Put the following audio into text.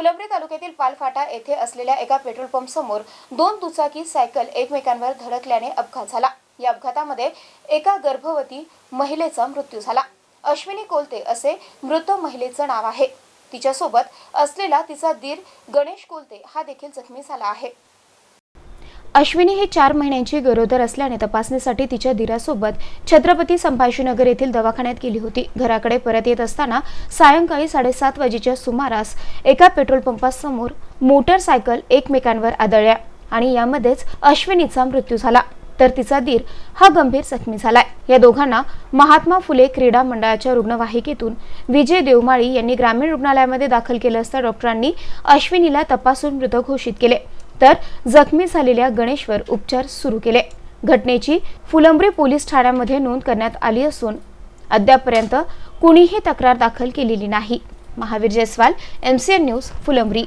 फुलंब्री तालुक्यातील पालफाटा येथे असलेल्या एका पेट्रोल पंप समोर दोन दुचाकी सायकल एकमेकांवर धडकल्याने अपघात झाला. या अपघातामध्ये एका गर्भवती महिलेचा मृत्यू झाला. अश्विनी कोलते असे मृत महिलेचं नाव आहे. तिच्यासोबत असलेला तिचा दीर गणेश कोलते हा देखील जखमी झाला आहे. अश्विनी ही चार महिन्यांची गरोदर असल्याने तपासणीसाठी तिच्या दिरासोबत छत्रपती संभाजीनगर येथील दवाखान्यात गेली होती. घराकडे परत येत असताना सायंकाळी साडेसात वाजेच्या सुमारास एका पेट्रोल पंपासमोर मोटरसायकल एकमेकांवर आदळल्या आणि यामध्येच अश्विनीचा मृत्यू झाला. तर तिचा दीर हा गंभीर जखमी झालाय. या दोघांना महात्मा फुले क्रीडा मंडळाच्या रुग्णवाहिकेतून विजय देवमाळी यांनी ग्रामीण रुग्णालयामध्ये दाखल केलं असता डॉक्टरांनी अश्विनीला तपासून मृत घोषित केले. तर जखमी झालेल्या गणेशवर उपचार सुरू केले. घटनेची फुलंब्री पोलीस ठाण्यामध्ये नोंद करण्यात आली असून अद्यापर्यंत कुणीही तक्रार दाखल केलेली नाही. Mahavir Jaiswal MCN news Phulambri.